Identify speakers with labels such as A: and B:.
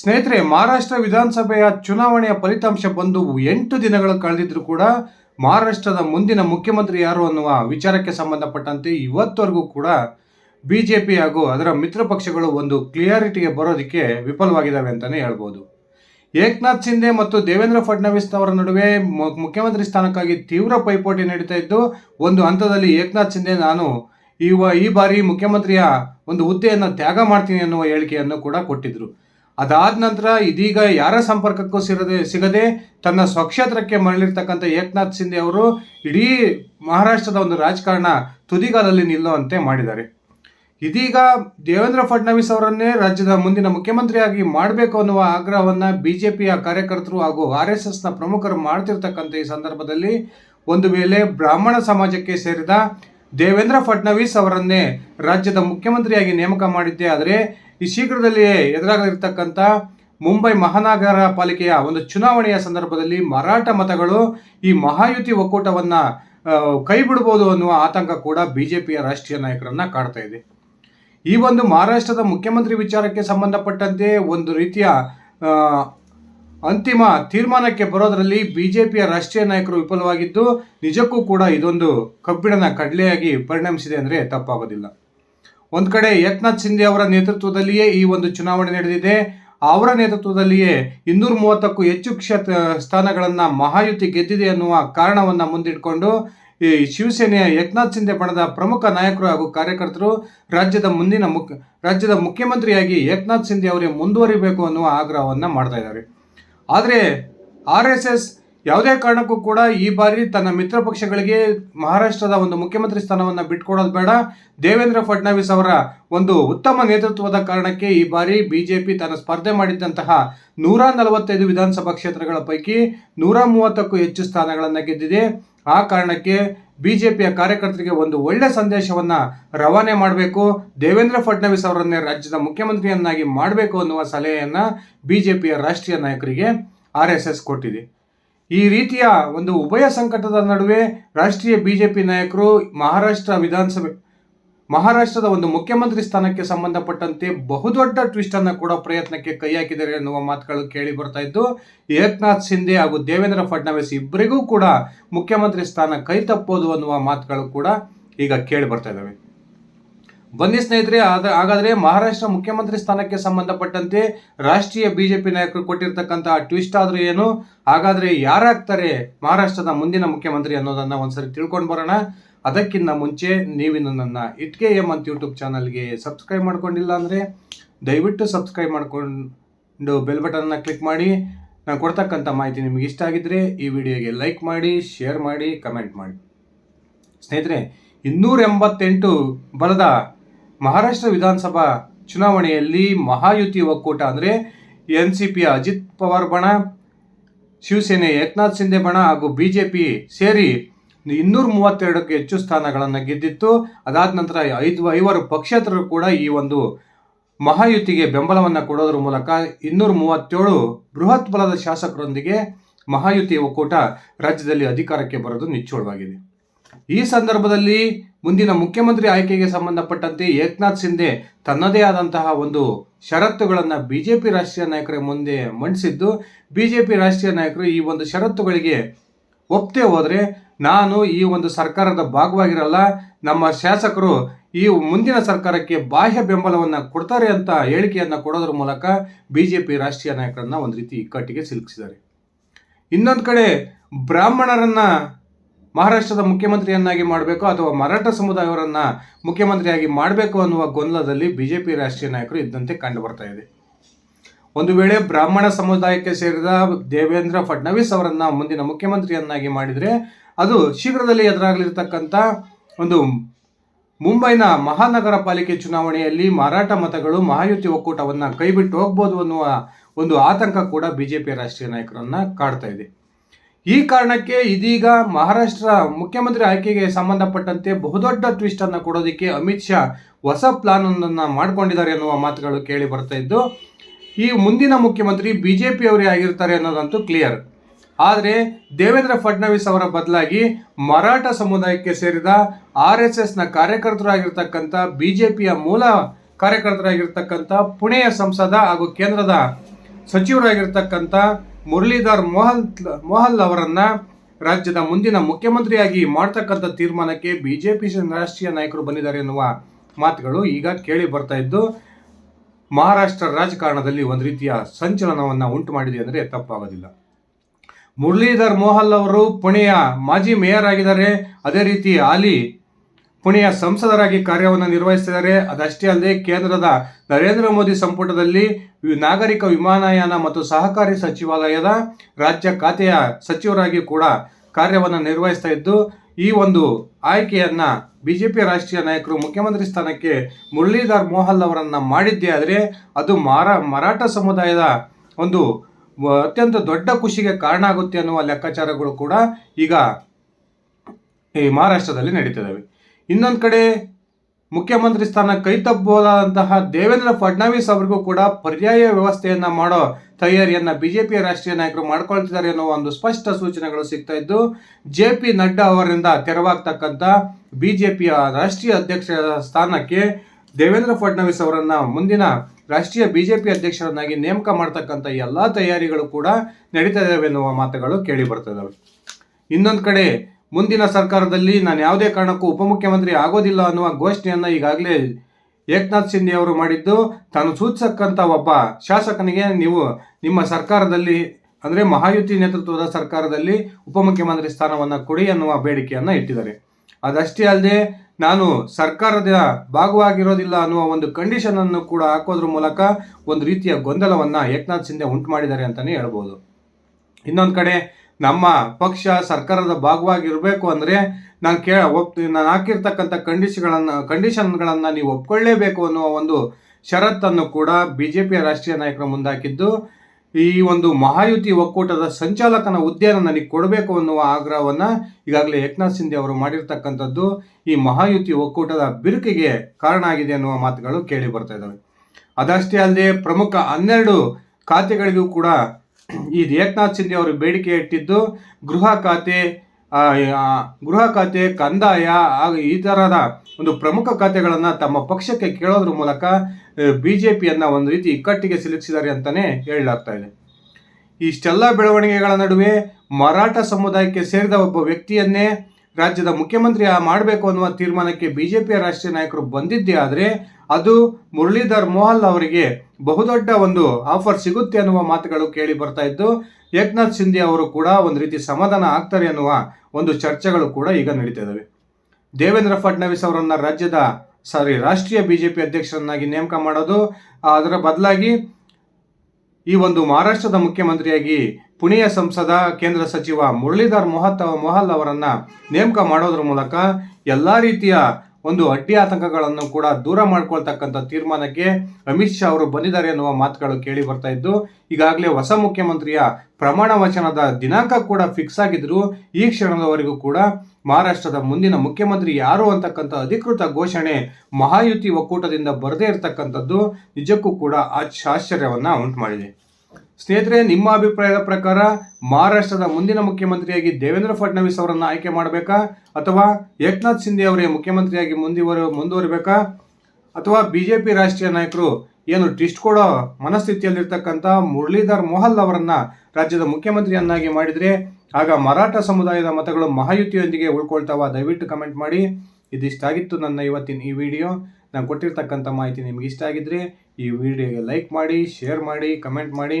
A: ಸ್ನೇಹಿತರೆ, ಮಹಾರಾಷ್ಟ್ರ ವಿಧಾನಸಭೆಯ ಚುನಾವಣೆಯ ಫಲಿತಾಂಶ ಬಂದು ಎಂಟು ದಿನಗಳು ಕಳೆದಿದ್ರು ಕೂಡ ಮಹಾರಾಷ್ಟ್ರದ ಮುಂದಿನ ಮುಖ್ಯಮಂತ್ರಿ ಯಾರು ಅನ್ನುವ ವಿಚಾರಕ್ಕೆ ಸಂಬಂಧಪಟ್ಟಂತೆ ಇವತ್ತವರೆಗೂ ಕೂಡ ಬಿ ಜೆ ಪಿ ಹಾಗೂ ಅದರ ಮಿತ್ರ ಪಕ್ಷಗಳು ಒಂದು ಕ್ಲಿಯಾರಿಟಿಗೆ ಬರೋದಕ್ಕೆ ವಿಫಲವಾಗಿದ್ದಾವೆ ಅಂತಲೇ ಹೇಳ್ಬೋದು. ಏಕ್ನಾಥ್ ಶಿಂದೆ ಮತ್ತು ದೇವೇಂದ್ರ ಫಡ್ನವೀಸ್ ಅವರ ನಡುವೆ ಮುಖ್ಯಮಂತ್ರಿ ಸ್ಥಾನಕ್ಕಾಗಿ ತೀವ್ರ ಪೈಪೋಟಿ ನಡೀತಾ ಇದ್ದು, ಒಂದು ಹಂತದಲ್ಲಿ ಏಕನಾಥ್ ಶಿಂದೆ ನಾನು ಈ ಈ ಬಾರಿ ಮುಖ್ಯಮಂತ್ರಿಯ ಒಂದು ಹುದ್ದೆಯನ್ನು ತ್ಯಾಗ ಮಾಡ್ತೀನಿ ಅನ್ನುವ ಹೇಳಿಕೆಯನ್ನು ಕೂಡ ಕೊಟ್ಟಿದ್ರು. ಅದಾದ ನಂತರ ಇದೀಗ ಯಾರ ಸಂಪರ್ಕಕ್ಕೂ ಸಿರದೆ ಸಿಗದೆ ತನ್ನ ಸ್ವಕ್ಷೇತ್ರಕ್ಕೆ ಮರಳಿರ್ತಕ್ಕಂಥ ಏಕ್ನಾಥ್ ಸಿಂಧೆ ಅವರು ಇಡೀ ಮಹಾರಾಷ್ಟ್ರದ ಒಂದು ರಾಜಕಾರಣ ತುದಿಗಾಲಲ್ಲಿ ನಿಲ್ಲುವಂತೆ ಮಾಡಿದ್ದಾರೆ. ಇದೀಗ ದೇವೇಂದ್ರ ಫಡ್ನವೀಸ್ ಅವರನ್ನೇ ರಾಜ್ಯದ ಮುಂದಿನ ಮುಖ್ಯಮಂತ್ರಿಯಾಗಿ ಮಾಡಬೇಕು ಅನ್ನುವ ಆಗ್ರಹವನ್ನು ಬಿ ಜೆ ಪಿಯ ಕಾರ್ಯಕರ್ತರು ಹಾಗೂ ಆರ್ ಎಸ್ ಎಸ್ನ ಪ್ರಮುಖರು ಮಾಡ್ತಿರ್ತಕ್ಕಂಥ ಈ ಸಂದರ್ಭದಲ್ಲಿ ಒಂದು ವೇಳೆ ಬ್ರಾಹ್ಮಣ ಸಮಾಜಕ್ಕೆ ಸೇರಿದ ದೇವೇಂದ್ರ ಫಡ್ನವೀಸ್ ಅವರನ್ನೇ ರಾಜ್ಯದ ಮುಖ್ಯಮಂತ್ರಿಯಾಗಿ ನೇಮಕ ಮಾಡಿದ್ದೆ. ಆದರೆ ಈ ಶೀಘ್ರದಲ್ಲಿಯೇ ಎದುರಾಗಲಿರ್ತಕ್ಕಂಥ ಮುಂಬೈ ಮಹಾನಗರ ಪಾಲಿಕೆಯ ಒಂದು ಚುನಾವಣೆಯ ಸಂದರ್ಭದಲ್ಲಿ ಮರಾಠ ಮತಗಳು ಈ ಮಹಾಯುತಿ ಒಕ್ಕೂಟವನ್ನು ಕೈ ಬಿಡಬಹುದು ಅನ್ನುವ ಆತಂಕ ಕೂಡ ಬಿಜೆಪಿಯ ರಾಷ್ಟ್ರೀಯ ನಾಯಕರನ್ನ ಕಾಡ್ತಾ ಇದೆ. ಈ ಒಂದು ಮಹಾರಾಷ್ಟ್ರದ ಮುಖ್ಯಮಂತ್ರಿ ವಿಚಾರಕ್ಕೆ ಸಂಬಂಧಪಟ್ಟಂತೆ ಒಂದು ರೀತಿಯ ಅಂತಿಮ ತೀರ್ಮಾನಕ್ಕೆ ಬರೋದರಲ್ಲಿ ಬಿಜೆಪಿಯ ರಾಷ್ಟ್ರೀಯ ನಾಯಕರು ವಿಫಲವಾಗಿದ್ದು, ನಿಜಕ್ಕೂ ಕೂಡ ಇದೊಂದು ಕಬ್ಬಿಣನ ಕಡಲೆಯಾಗಿ ಪರಿಣಮಿಸಿದೆ ಅಂದರೆ ತಪ್ಪಾಗೋದಿಲ್ಲ. ಒಂದು ಕಡೆ ಏಕನಾಥ್ ಶಿಂದೆ ಅವರ ನೇತೃತ್ವದಲ್ಲಿಯೇ ಈ ಒಂದು ಚುನಾವಣೆ ನಡೆದಿದೆ. ಅವರ ನೇತೃತ್ವದಲ್ಲಿಯೇ ಇನ್ನೂರ ಮೂವತ್ತಕ್ಕೂ ಹೆಚ್ಚು ಕ್ಷೇತ್ರ ಸ್ಥಾನಗಳನ್ನು ಮಹಾಯುತಿ ಗೆದ್ದಿದೆ ಅನ್ನುವ ಕಾರಣವನ್ನು ಮುಂದಿಟ್ಕೊಂಡು, ಈ ಶಿವಸೇನೆಯ ಏಕನಾಥ್ ಸಿಂಧೆ ಬಣದ ಪ್ರಮುಖ ನಾಯಕರು ಹಾಗೂ ಕಾರ್ಯಕರ್ತರು ರಾಜ್ಯದ ಮುಂದಿನ ಮುಖ್ಯ, ರಾಜ್ಯದ ಮುಖ್ಯಮಂತ್ರಿಯಾಗಿ ಏಕನಾಥ್ ಶಿಂದೆ ಅವರೇ ಮುಂದುವರಿಬೇಕು ಅನ್ನುವ ಆಗ್ರಹವನ್ನು ಮಾಡ್ತಾ ಇದ್ದಾರೆ. ಆದರೆ ಆರ್ ಎಸ್ ಎಸ್ ಯಾವುದೇ ಕಾರಣಕ್ಕೂ ಕೂಡ ಈ ಬಾರಿ ತನ್ನ ಮಿತ್ರ ಪಕ್ಷಗಳಿಗೆ ಮಹಾರಾಷ್ಟ್ರದ ಒಂದು ಮುಖ್ಯಮಂತ್ರಿ ಸ್ಥಾನವನ್ನು ಬಿಟ್ಕೊಡೋದು ಬೇಡ. ದೇವೇಂದ್ರ ಫಡ್ನವೀಸ್ ಅವರ ಒಂದು ಉತ್ತಮ ನೇತೃತ್ವದ ಕಾರಣಕ್ಕೆ ಈ ಬಾರಿ ಬಿಜೆಪಿ ತನ್ನ ಸ್ಪರ್ಧೆ ಮಾಡಿದ್ದಂತಹ ನೂರ ನಲವತ್ತೈದು ವಿಧಾನಸಭಾ ಕ್ಷೇತ್ರಗಳ ಪೈಕಿ ನೂರ ಮೂವತ್ತಕ್ಕೂ ಹೆಚ್ಚು ಸ್ಥಾನಗಳನ್ನು ಗೆದ್ದಿದೆ. ಆ ಕಾರಣಕ್ಕೆ ಬಿಜೆಪಿಯ ಕಾರ್ಯಕರ್ತರಿಗೆ ಒಂದು ಒಳ್ಳೆ ಸಂದೇಶವನ್ನ ರವಾನೆ ಮಾಡಬೇಕು, ದೇವೇಂದ್ರ ಫಡ್ನವೀಸ್ ಅವರನ್ನೇ ರಾಜ್ಯದ ಮುಖ್ಯಮಂತ್ರಿಯನ್ನಾಗಿ ಮಾಡಬೇಕು ಅನ್ನುವ ಸಲಹೆಯನ್ನ ಬಿಜೆಪಿಯ ರಾಷ್ಟ್ರೀಯ ನಾಯಕರಿಗೆ ಆರ್ ಎಸ್ ಎಸ್ ಕೊಟ್ಟಿದೆ. ಈ ರೀತಿಯ ಒಂದು ಉಭಯ ಸಂಕಟದ ನಡುವೆ ರಾಷ್ಟ್ರೀಯ ಬಿಜೆಪಿ ನಾಯಕರು ಮಹಾರಾಷ್ಟ್ರ ವಿಧಾನಸಭೆ ಮಹಾರಾಷ್ಟ್ರದ ಒಂದು ಮುಖ್ಯಮಂತ್ರಿ ಸ್ಥಾನಕ್ಕೆ ಸಂಬಂಧಪಟ್ಟಂತೆ ಬಹುದೊಡ್ಡ ಟ್ವಿಸ್ಟ್ ಅನ್ನ ಕೂಡ ಪ್ರಯತ್ನಕ್ಕೆ ಕೈ ಹಾಕಿದ್ದಾರೆ ಎನ್ನುವ ಮಾತುಗಳು ಕೇಳಿ ಬರ್ತಾ ಇದ್ದು, ಏಕನಾಥ್ ಶಿಂದೆ ಹಾಗೂ ದೇವೇಂದ್ರ ಫಡ್ನವೀಸ್ ಇಬ್ಬರಿಗೂ ಕೂಡ ಮುಖ್ಯಮಂತ್ರಿ ಸ್ಥಾನ ಕೈ ತಪ್ಪೋದು ಅನ್ನುವ ಮಾತುಗಳು ಕೂಡ ಈಗ ಕೇಳಿ ಬರ್ತಾ ಇದ್ದಾವೆ. ಬನ್ನಿ ಸ್ನೇಹಿತರೆ ಹಾಗಾದ್ರೆ ಮಹಾರಾಷ್ಟ್ರ ಮುಖ್ಯಮಂತ್ರಿ ಸ್ಥಾನಕ್ಕೆ ಸಂಬಂಧಪಟ್ಟಂತೆ ರಾಷ್ಟ್ರೀಯ ಬಿಜೆಪಿ ನಾಯಕರು ಕೊಟ್ಟಿರ್ತಕ್ಕಂತಹ ಟ್ವಿಸ್ಟ್ ಆದ್ರೂ ಏನು? ಹಾಗಾದ್ರೆ ಯಾರಾಗ್ತಾರೆ ಮಹಾರಾಷ್ಟ್ರದ ಮುಂದಿನ ಮುಖ್ಯಮಂತ್ರಿ ಅನ್ನೋದನ್ನ ಒಂದ್ಸರಿ ತಿಳ್ಕೊಂಡು ಬರೋಣ. ಅದಕ್ಕಿಂತ ಮುಂಚೆ ನೀವಿನ್ನು ನನ್ನ ಇಟ್ಕೆ ಎಂ ಅಂತ ಯೂಟ್ಯೂಬ್ ಚಾನಲ್ಗೆ ಸಬ್ಸ್ಕ್ರೈಬ್ ಮಾಡ್ಕೊಂಡಿಲ್ಲ ಅಂದರೆ ದಯವಿಟ್ಟು ಸಬ್ಸ್ಕ್ರೈಬ್ ಮಾಡಿಕೊಂಡು ಬೆಲ್ ಬಟನ್ನ ಕ್ಲಿಕ್ ಮಾಡಿ. ನಾನು ಕೊಡ್ತಕ್ಕಂಥ ಮಾಹಿತಿ ನಿಮಗೆ ಇಷ್ಟ ಆಗಿದ್ದರೆ ಈ ವಿಡಿಯೋಗೆ ಲೈಕ್ ಮಾಡಿ ಶೇರ್ ಮಾಡಿ ಕಮೆಂಟ್ ಮಾಡಿ. ಸ್ನೇಹಿತರೆ ಇನ್ನೂರ ಎಂಬತ್ತೆಂಟು ಬಲದ ಮಹಾರಾಷ್ಟ್ರ ವಿಧಾನಸಭಾ ಚುನಾವಣೆಯಲ್ಲಿ ಮಹಾಯುತಿ ಒಕ್ಕೂಟ ಅಂದರೆ ಎನ್ ಸಿ ಪಿಯ ಅಜಿತ್ ಪವಾರ್ ಬಣ, ಶಿವಸೇನೆ ಏಕನಾಥ್ ಶಿಂದೆ ಬಣ ಹಾಗೂ ಬಿ ಜೆ ಪಿ ಸೇರಿ ಇನ್ನೂರ ಮೂವತ್ತೆರಡಕ್ಕೆ ಹೆಚ್ಚು ಸ್ಥಾನಗಳನ್ನು ಗೆದ್ದಿತ್ತು. ಅದಾದ ನಂತರ ಐದು, ಐವರು ಪಕ್ಷೇತರರು ಕೂಡ ಈ ಒಂದು ಮಹಾಯುತಿಗೆ ಬೆಂಬಲವನ್ನು ಕೊಡೋದ್ರ ಮೂಲಕ ಇನ್ನೂರ ಮೂವತ್ತೇಳು ಬೃಹತ್ ಬಲದ ಶಾಸಕರೊಂದಿಗೆ ಮಹಾಯುತಿ ಒಕ್ಕೂಟ ರಾಜ್ಯದಲ್ಲಿ ಅಧಿಕಾರಕ್ಕೆ ಬರೋದು ನಿಚ್ಚೋಳವಾಗಿದೆ. ಈ ಸಂದರ್ಭದಲ್ಲಿ ಮುಂದಿನ ಮುಖ್ಯಮಂತ್ರಿ ಆಯ್ಕೆಗೆ ಸಂಬಂಧಪಟ್ಟಂತೆ ಏಕನಾಥ್ ಸಿಂಧೆ ತನ್ನದೇ ಆದಂತಹ ಒಂದು ಷರತ್ತುಗಳನ್ನು ಬಿಜೆಪಿ ರಾಷ್ಟ್ರೀಯ ನಾಯಕರ ಮುಂದೆ ಮಂಡಿಸಿದ್ದು, ಬಿಜೆಪಿ ರಾಷ್ಟ್ರೀಯ ನಾಯಕರು ಈ ಒಂದು ಷರತ್ತುಗಳಿಗೆ ಒಪ್ಪದೆ ಹೋದರೆ ನಾನು ಈ ಒಂದು ಸರ್ಕಾರದ ಭಾಗವಾಗಿರಲ್ಲ, ನಮ್ಮ ಶಾಸಕರು ಈ ಮುಂದಿನ ಸರ್ಕಾರಕ್ಕೆ ಬಾಹ್ಯ ಬೆಂಬಲವನ್ನು ಕೊಡ್ತಾರೆ ಅಂತ ಹೇಳಿಕೆಯನ್ನು ಕೊಡೋದ್ರ ಮೂಲಕ ಬಿ ಜೆ ಪಿ ರಾಷ್ಟ್ರೀಯ ನಾಯಕರನ್ನ ಒಂದು ರೀತಿ ಇಕ್ಕಟ್ಟಿಗೆ ಸಿಲುಕಿಸಿದ್ದಾರೆ. ಇನ್ನೊಂದು ಕಡೆ ಬ್ರಾಹ್ಮಣರನ್ನ ಮಹಾರಾಷ್ಟ್ರದ ಮುಖ್ಯಮಂತ್ರಿಯನ್ನಾಗಿ ಮಾಡಬೇಕು ಅಥವಾ ಮರಾಠ ಸಮುದಾಯವರನ್ನ ಮುಖ್ಯಮಂತ್ರಿಯಾಗಿ ಮಾಡಬೇಕು ಅನ್ನುವ ಗೊಂದಲದಲ್ಲಿ ಬಿ ಜೆ ಪಿ ರಾಷ್ಟ್ರೀಯ ನಾಯಕರು ಇದ್ದಂತೆ ಕಂಡು ಬರ್ತಾ ಇದೆ. ಒಂದು ವೇಳೆ ಬ್ರಾಹ್ಮಣ ಸಮುದಾಯಕ್ಕೆ ಸೇರಿದ ದೇವೇಂದ್ರ ಫಡ್ನವೀಸ್ ಅವರನ್ನು ಮುಂದಿನ ಮುಖ್ಯಮಂತ್ರಿಯನ್ನಾಗಿ ಮಾಡಿದರೆ ಅದು ಶೀಘ್ರದಲ್ಲಿ ಎದುರಾಗಲಿರ್ತಕ್ಕಂಥ ಒಂದು ಮುಂಬೈನ ಮಹಾನಗರ ಪಾಲಿಕೆ ಚುನಾವಣೆಯಲ್ಲಿ ಮಾರಾಟ ಮತಗಳು ಮಹಾಯುತಿ ಒಕ್ಕೂಟವನ್ನು ಕೈಬಿಟ್ಟು ಹೋಗ್ಬೋದು ಅನ್ನುವ ಒಂದು ಆತಂಕ ಕೂಡ ಬಿ ಜೆ ಪಿ ರಾಷ್ಟ್ರೀಯ ನಾಯಕರನ್ನ ಕಾಡ್ತಾ ಇದೆ. ಈ ಕಾರಣಕ್ಕೆ ಇದೀಗ ಮಹಾರಾಷ್ಟ್ರ ಮುಖ್ಯಮಂತ್ರಿ ಆಯ್ಕೆಗೆ ಸಂಬಂಧಪಟ್ಟಂತೆ ಬಹುದೊಡ್ಡ ಟ್ವಿಸ್ಟ್ ಅನ್ನು ಕೊಡೋದಕ್ಕೆ ಅಮಿತ್ ಶಾ ಹೊಸ ಪ್ಲಾನ್ ಒಂದನ್ನು ಮಾಡ್ಕೊಂಡಿದ್ದಾರೆ ಅನ್ನುವ ಮಾತುಗಳು ಕೇಳಿ ಬರ್ತಾ ಇದ್ದು, ಈ ಮುಂದಿನ ಮುಖ್ಯಮಂತ್ರಿ ಬಿಜೆಪಿ ಅವರೇ ಆಗಿರ್ತಾರೆ ಅನ್ನೋದಂತೂ ಕ್ಲಿಯರ್. ಆದರೆ ದೇವೇಂದ್ರ ಫಡ್ನವೀಸ್ ಅವರ ಬದಲಾಗಿ ಮರಾಠ ಸಮುದಾಯಕ್ಕೆ ಸೇರಿದ ಆರ್ ಎಸ್ ಎಸ್ನ ಕಾರ್ಯಕರ್ತರಾಗಿರ್ತಕ್ಕಂಥ ಬಿ ಜೆ ಪಿಯ ಮೂಲ ಕಾರ್ಯಕರ್ತರಾಗಿರ್ತಕ್ಕಂಥ ಪುಣೆಯ ಸಂಸದ ಹಾಗೂ ಕೇಂದ್ರದ ಸಚಿವರಾಗಿರ್ತಕ್ಕಂಥ ಮುರಳೀಧರ್ ಮೋಹನ್ ಮೋಹಲ್ ಅವರನ್ನ ರಾಜ್ಯದ ಮುಂದಿನ ಮುಖ್ಯಮಂತ್ರಿಯಾಗಿ ಮಾಡ್ತಕ್ಕಂಥ ತೀರ್ಮಾನಕ್ಕೆ ಬಿ ಜೆ ಪಿ ರಾಷ್ಟ್ರೀಯ ನಾಯಕರು ಬಂದಿದ್ದಾರೆ ಎನ್ನುವ ಮಾತುಗಳು ಈಗ ಕೇಳಿ ಬರ್ತಾ ಇದ್ದು, ಮಹಾರಾಷ್ಟ್ರ ರಾಜಕಾರಣದಲ್ಲಿ ಒಂದು ರೀತಿಯ ಸಂಚಲನವನ್ನು ಉಂಟು ಮಾಡಿದೆ ಅಂದರೆ ತಪ್ಪಾಗೋದಿಲ್ಲ. ಮುರಳೀಧರ್ ಮೋಹಲ್ ಅವರು ಪುಣೆಯ ಮಾಜಿ ಮೇಯರ್ ಆಗಿದ್ದಾರೆ. ಅದೇ ರೀತಿ ಹಾಲಿ ಪುಣೆಯ ಸಂಸದರಾಗಿ ಕಾರ್ಯವನ್ನು ನಿರ್ವಹಿಸಿದ್ದಾರೆ ಅದಷ್ಟೇ ಅಲ್ಲದೆ ಕೇಂದ್ರದ ನರೇಂದ್ರ ಮೋದಿ ಸಂಪುಟದಲ್ಲಿ ನಾಗರಿಕ ವಿಮಾನಯಾನ ಮತ್ತು ಸಹಕಾರಿ ಸಚಿವಾಲಯದ ರಾಜ್ಯ ಖಾತೆಯ ಸಚಿವರಾಗಿ ಕೂಡ ಕಾರ್ಯವನ್ನು ನಿರ್ವಹಿಸ್ತಾ ಇದ್ದು, ಈ ಒಂದು ಆಯ್ಕೆಯನ್ನ ಬಿಜೆಪಿ ರಾಷ್ಟ್ರೀಯ ನಾಯಕರು ಮುಖ್ಯಮಂತ್ರಿ ಸ್ಥಾನಕ್ಕೆ ಮುರಳೀಧರ್ ಮೋಹಲ್ ಅವರನ್ನು ಮಾಡಿದ್ದೇ ಆದರೆ ಅದು ಮಾರಾ ಮರಾಠ ಸಮುದಾಯದ ಒಂದು ಅತ್ಯಂತ ದೊಡ್ಡ ಖುಷಿಗೆ ಕಾರಣ ಆಗುತ್ತೆ ಅನ್ನುವ ಲೆಕ್ಕಾಚಾರಗಳು ಕೂಡ ಈಗ ಈ ಮಹಾರಾಷ್ಟ್ರದಲ್ಲಿ ನಡೀತಿದ್ದಾವೆ. ಇನ್ನೊಂದು ಕಡೆ ಮುಖ್ಯಮಂತ್ರಿ ಸ್ಥಾನ ಕೈತಪ್ಪಬಹುದಾದಂತಹ ದೇವೇಂದ್ರ ಫಡ್ನವೀಸ್ ಅವರಿಗೂ ಕೂಡ ಪರ್ಯಾಯ ವ್ಯವಸ್ಥೆಯನ್ನ ಮಾಡೋ ತಯಾರಿಯನ್ನ ಬಿಜೆಪಿಯ ರಾಷ್ಟ್ರೀಯ ನಾಯಕರು ಮಾಡ್ಕೊಳ್ತಿದ್ದಾರೆ ಅನ್ನೋ ಒಂದು ಸ್ಪಷ್ಟ ಸೂಚನೆಗಳು ಸಿಗ್ತಾ ಇದ್ದು, ಜೆ ಪಿ ನಡ್ಡಾ ಅವರಿಂದ ತೆರವಾಗ್ತಕ್ಕಂಥ ಬಿಜೆಪಿಯ ರಾಷ್ಟ್ರೀಯ ಅಧ್ಯಕ್ಷ ಸ್ಥಾನಕ್ಕೆ ದೇವೇಂದ್ರ ಫಡ್ನವೀಸ್ ಅವರನ್ನ ಮುಂದಿನ ರಾಷ್ಟ್ರೀಯ ಬಿಜೆಪಿ ಅಧ್ಯಕ್ಷರನ್ನಾಗಿ ನೇಮಕ ಮಾಡ್ತಕ್ಕಂಥ ಎಲ್ಲ ತಯಾರಿಗಳು ಕೂಡ ನಡೀತಾ ಇದಾವೆ ಎನ್ನುವ ಮಾತುಗಳು ಕೇಳಿ ಬರ್ತಿದ್ದಾವೆ ಇನ್ನೊಂದು ಕಡೆ, ಮುಂದಿನ ಸರ್ಕಾರದಲ್ಲಿ ನಾನು ಯಾವುದೇ ಕಾರಣಕ್ಕೂ ಉಪಮುಖ್ಯಮಂತ್ರಿ ಆಗೋದಿಲ್ಲ ಅನ್ನುವ ಘೋಷಣೆಯನ್ನು ಈಗಾಗಲೇ ಏಕನಾಥ್ ಶಿಂದೆ ಅವರು ಮಾಡಿದ್ದು, ತಾನು ಸೂಚಿಸಕ್ಕಂಥ ಒಬ್ಬ ಶಾಸಕನಿಗೆ ನೀವು ನಿಮ್ಮ ಸರ್ಕಾರದಲ್ಲಿ, ಅಂದರೆ ಮಹಾಯುತಿ ನೇತೃತ್ವದ ಸರ್ಕಾರದಲ್ಲಿ ಉಪಮುಖ್ಯಮಂತ್ರಿ ಸ್ಥಾನವನ್ನು ಕೊಡಿ ಅನ್ನುವ ಬೇಡಿಕೆಯನ್ನು ಇಟ್ಟಿದ್ದಾರೆ. ಅದಷ್ಟೇ ಅಲ್ಲದೆ ನಾನು ಸರ್ಕಾರದ ಭಾಗವಾಗಿರೋದಿಲ್ಲ ಅನ್ನುವ ಒಂದು ಕಂಡೀಷನ್ ಅನ್ನು ಕೂಡ ಹಾಕೋದ್ರ ಮೂಲಕ ಒಂದು ರೀತಿಯ ಗೊಂದಲವನ್ನ ಏಕನಾಥ್ ಸಿಂಧೆ ಉಂಟು ಮಾಡಿದ್ದಾರೆ ಅಂತಾನೆ ಹೇಳ್ಬೋದು. ಇನ್ನೊಂದು ಕಡೆ ನಮ್ಮ ಪಕ್ಷ ಸರ್ಕಾರದ ಭಾಗವಾಗಿರಬೇಕು ಅಂದರೆ ನಾನು ಕೇ ಒಪ್, ನಾನು ಹಾಕಿರ್ತಕ್ಕಂಥ ಕಂಡೀಷನ್ಗಳನ್ನು ಕಂಡೀಷನ್ಗಳನ್ನು ನೀವು ಒಪ್ಕೊಳ್ಳೇಬೇಕು ಅನ್ನುವ ಒಂದು ಷರತ್ತನ್ನು ಕೂಡ ಬಿ ಜೆ ಪಿಯ ರಾಷ್ಟ್ರೀಯ ನಾಯಕರು ಮುಂದಾಕಿದ್ದು ಈ ಒಂದು ಮಹಾಯುತಿ ಒಕ್ಕೂಟದ ಸಂಚಾಲಕನ ಹುದ್ದೆಯನ್ನು ನನಗೆ ಕೊಡಬೇಕು ಅನ್ನುವ ಆಗ್ರಹವನ್ನು ಈಗಾಗಲೇ ಏಕನಾಥ್ ಸಿಂಧೆ ಅವರು ಮಾಡಿರ್ತಕ್ಕಂಥದ್ದು ಈ ಮಹಾಯುತಿ ಒಕ್ಕೂಟದ ಬಿರುಕಿಗೆ ಕಾರಣ ಆಗಿದೆ ಅನ್ನುವ ಮಾತುಗಳು ಕೇಳಿ ಬರ್ತಾ ಇದ್ದಾವೆ. ಅದಷ್ಟೇ ಅಲ್ಲದೆ ಪ್ರಮುಖ ಹನ್ನೆರಡು ಖಾತೆಗಳಿಗೂ ಕೂಡ ಈ ಏಕನಾಥ್ ಸಿಂಧೆ ಅವರು ಬೇಡಿಕೆ ಇಟ್ಟಿದ್ದು ಗೃಹ ಖಾತೆ ಗೃಹ ಖಾತೆ, ಕಂದಾಯ ಹಾಗೂ ಈ ಥರದ ಒಂದು ಪ್ರಮುಖ ಖಾತೆಗಳನ್ನು ತಮ್ಮ ಪಕ್ಷಕ್ಕೆ ಕೇಳೋದ್ರ ಮೂಲಕ ಬಿ ಜೆ ಒಂದು ರೀತಿ ಇಕ್ಕಟ್ಟಿಗೆ ಸಿಲುಕಿಸಿದ್ದಾರೆ ಅಂತಲೇ ಹೇಳಲಾಗ್ತಾ ಇದೆ. ಇಷ್ಟೆಲ್ಲ ಬೆಳವಣಿಗೆಗಳ ನಡುವೆ ಮರಾಠ ಸಮುದಾಯಕ್ಕೆ ಸೇರಿದ ಒಬ್ಬ ವ್ಯಕ್ತಿಯನ್ನೇ ರಾಜ್ಯದ ಮುಖ್ಯಮಂತ್ರಿ ಮಾಡಬೇಕು ಅನ್ನುವ ತೀರ್ಮಾನಕ್ಕೆ ಬಿಜೆಪಿಯ ರಾಷ್ಟ್ರೀಯ ನಾಯಕರು ಬಂದಿದ್ದೇ ಆದರೆ ಅದು ಮುರಳೀಧರ್ ಮೋಹಲ್ ಅವರಿಗೆ ಬಹುದೊಡ್ಡ ಒಂದು ಆಫರ್ ಸಿಗುತ್ತೆ ಅನ್ನುವ ಮಾತುಗಳು ಕೇಳಿ ಬರ್ತಾ ಇದ್ದು ಏಕನಾಥ್ ಸಿಂಧಿ ಅವರು ಕೂಡ ಒಂದು ರೀತಿ ಸಮಾಧಾನ ಆಗ್ತಾರೆ ಅನ್ನುವ ಒಂದು ಚರ್ಚೆಗಳು ಕೂಡ ಈಗ ನಡೀತಾ ಇದ್ದಾವೆ ದೇವೇಂದ್ರ ಫಡ್ನವಿಸ್ ಅವರನ್ನ ರಾಜ್ಯದ ಸಾರಿ ರಾಷ್ಟ್ರೀಯ ಬಿಜೆಪಿ ಅಧ್ಯಕ್ಷರನ್ನಾಗಿ ನೇಮಕ ಮಾಡೋದು. ಅದರ ಬದಲಾಗಿ ಈ ಒಂದು ಮಹಾರಾಷ್ಟ್ರದ ಮುಖ್ಯಮಂತ್ರಿಯಾಗಿ ಪುಣೆಯ ಸಂಸದ, ಕೇಂದ್ರ ಸಚಿವ ಮುರಳೀಧರ್ ಮೊಹತ್, ಮೊಹಲ್ ಅವರನ್ನು ನೇಮಕ ಮಾಡೋದ್ರ ಮೂಲಕ ಎಲ್ಲ ರೀತಿಯ ಒಂದು ಅಡ್ಡಿ ಆತಂಕಗಳನ್ನು ಕೂಡ ದೂರ ಮಾಡ್ಕೊಳ್ತಕ್ಕಂಥ ತೀರ್ಮಾನಕ್ಕೆ ಅಮಿತ್ ಶಾ ಅವರು ಬಂದಿದ್ದಾರೆ ಎನ್ನುವ ಮಾತುಗಳು ಕೇಳಿ ಬರ್ತಾ ಇದ್ದು, ಈಗಾಗಲೇ ಹೊಸ ಮುಖ್ಯಮಂತ್ರಿಯ ಪ್ರಮಾಣ ವಚನದ ದಿನಾಂಕ ಕೂಡ ಫಿಕ್ಸ್ ಆಗಿದ್ರು ಈ ಕ್ಷಣದವರೆಗೂ ಕೂಡ ಮಹಾರಾಷ್ಟ್ರದ ಮುಂದಿನ ಮುಖ್ಯಮಂತ್ರಿ ಯಾರು ಅಂತಕ್ಕಂಥ ಅಧಿಕೃತ ಘೋಷಣೆ ಮಹಾಯುತಿ ಒಕ್ಕೂಟದಿಂದ ಬರದೇ ಇರತಕ್ಕಂಥದ್ದು ನಿಜಕ್ಕೂ ಕೂಡ ಆಶ್ಚರ್ಯವನ್ನು ಉಂಟು ಮಾಡಿದೆ. ಸ್ನೇಹಿತರೆ, ನಿಮ್ಮ ಅಭಿಪ್ರಾಯದ ಪ್ರಕಾರ ಮಹಾರಾಷ್ಟ್ರದ ಮುಂದಿನ ಮುಖ್ಯಮಂತ್ರಿಯಾಗಿ ದೇವೇಂದ್ರ ಫಡ್ನವೀಸ್ ಅವರನ್ನು ಆಯ್ಕೆ ಮಾಡಬೇಕಾ? ಅಥವಾ ಏಕನಾಥ್ ಶಿಂದೆ ಅವರೇ ಮುಖ್ಯಮಂತ್ರಿಯಾಗಿ ಮುಂದುವರ ಮುಂದುವರಿಬೇಕಾ? ಅಥವಾ ಬಿ ಜೆ ಪಿ ರಾಷ್ಟ್ರೀಯ ನಾಯಕರು ಏನು ಟ್ವಿಸ್ಟ್ ಕೊಡೋ ಮನಸ್ಥಿತಿಯಲ್ಲಿರ್ತಕ್ಕಂಥ ಮುರಳೀಧರ್ ಮೋಹಲ್ ಅವರನ್ನು ರಾಜ್ಯದ ಮುಖ್ಯಮಂತ್ರಿಯನ್ನಾಗಿ ಮಾಡಿದರೆ ಆಗ ಮರಾಠ ಸಮುದಾಯದ ಮತಗಳು ಮಹಾಯುತಿಯೊಂದಿಗೆ ಉಳ್ಕೊಳ್ತಾವ ದಯವಿಟ್ಟು ಕಮೆಂಟ್ ಮಾಡಿ. ಇದಿಷ್ಟಾಗಿತ್ತು ನನ್ನ ಇವತ್ತಿನ ಈ ವಿಡಿಯೋ. ನಾನು ಕೊಟ್ಟಿರ್ತಕ್ಕಂಥ ಮಾಹಿತಿ ನಿಮಗೆ ಇಷ್ಟ ಆಗಿದ್ರೆ ಈ ವಿಡಿಯೋಗೆ ಲೈಕ್ ಮಾಡಿ, ಶೇರ್ ಮಾಡಿ, ಕಮೆಂಟ್ ಮಾಡಿ.